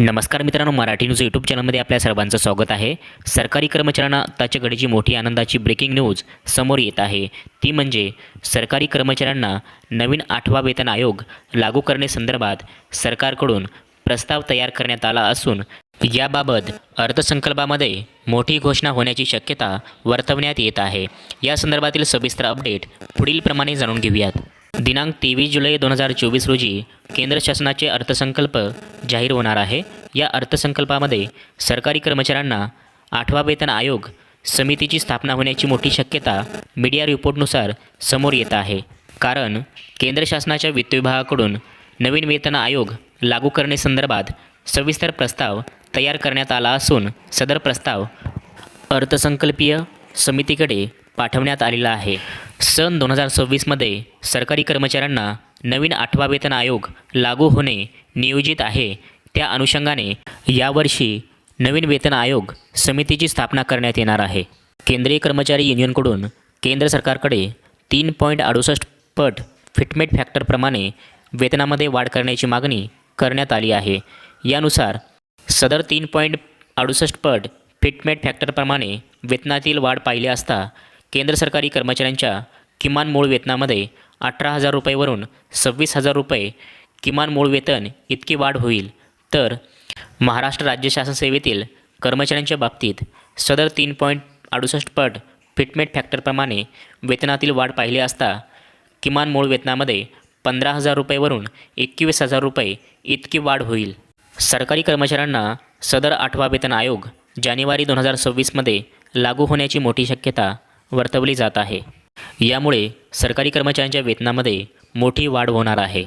नमस्कार मित्रांनो Marathi news YouTube चॅनलमध्ये आपल्या सर्वांचं स्वागत आहे. सरकारी कर्मचाऱ्यांना आत्ताच्या घडीची मोठी आनंदाची ब्रेकिंग न्यूज समोर येत आहे. ती म्हणजे सरकारी कर्मचाऱ्यांना नवीन आठवा वेतन आयोग लागू करण्यासंदर्भात सरकारकडून प्रस्ताव तयार करण्यात आला असून याबाबत अर्थसंकल्पामध्ये मोठी घोषणा होण्याची शक्यता वर्तवण्यात येत आहे. या संदर्भातील सविस्तर अपडेट पुढीलप्रमाणे जाणून घेऊयात. दिनांक तेवीस जुलै दोन हजार चोवीस रोजी केंद्र शासनाचे अर्थसंकल्प जाहीर होणार आहे. या अर्थसंकल्पामध्ये सरकारी कर्मचाऱ्यांना आठवा वेतन आयोग समितीची स्थापना होण्याची मोठी शक्यता मीडिया रिपोर्टनुसार समोर येत आहे. कारण केंद्र शासनाच्या वित्त विभागाकडून नवीन वेतन आयोग लागू करण्यासंदर्भात सविस्तर प्रस्ताव तयार करण्यात आला असून सदर प्रस्ताव अर्थसंकल्पीय समितीकडे पाठवण्यात आलेला आहे. सन दोन हजार सव्वीसमध्ये सरकारी कर्मचाऱ्यांना नवीन आठवा वेतन आयोग लागू होणे नियोजित आहे. त्या अनुषंगाने यावर्षी नवीन वेतन आयोग समितीची स्थापना करण्यात येणार आहे. केंद्रीय कर्मचारी युनियनकडून केंद्र सरकारकडे तीन पॉईंट अडुसष्ट पट फिटमेट फॅक्टरप्रमाणे वेतनामध्ये वाढ करण्याची मागणी करण्यात आली आहे. यानुसार सदर तीन पॉईंट अडुसष्ट पट फिटमेट फॅक्टरप्रमाणे वेतनातील वाढ पाहिली असता केंद्र सरकारी कर्मचाऱ्यांच्या किमान मूळ वेतनामध्ये अठरा हजार रुपयेवरून सव्वीस हजार रुपये किमान मूळ वेतन इतकी वाढ होईल. तर महाराष्ट्र राज्य शासन सेवेतील कर्मचाऱ्यांच्या बाबतीत सदर तीन पॉईंट अडुसष्ट पट फिटमेट फॅक्टरप्रमाणे वेतनातील वाढ पाहिली असता किमान मूळ वेतनामध्ये पंधरा हजार रुपयेवरून एकवीस हजार रुपये इतकी वाढ होईल. सरकारी कर्मचाऱ्यांना सदर आठवा वेतन आयोग जानेवारी दोन हजार सव्वीसमध्ये लागू होण्याची मोठी शक्यता वर्तवली जात आहे. यामुळे सरकारी कर्मचाऱ्यांच्या वेतनामध्ये मोठी वाढ होणार आहे.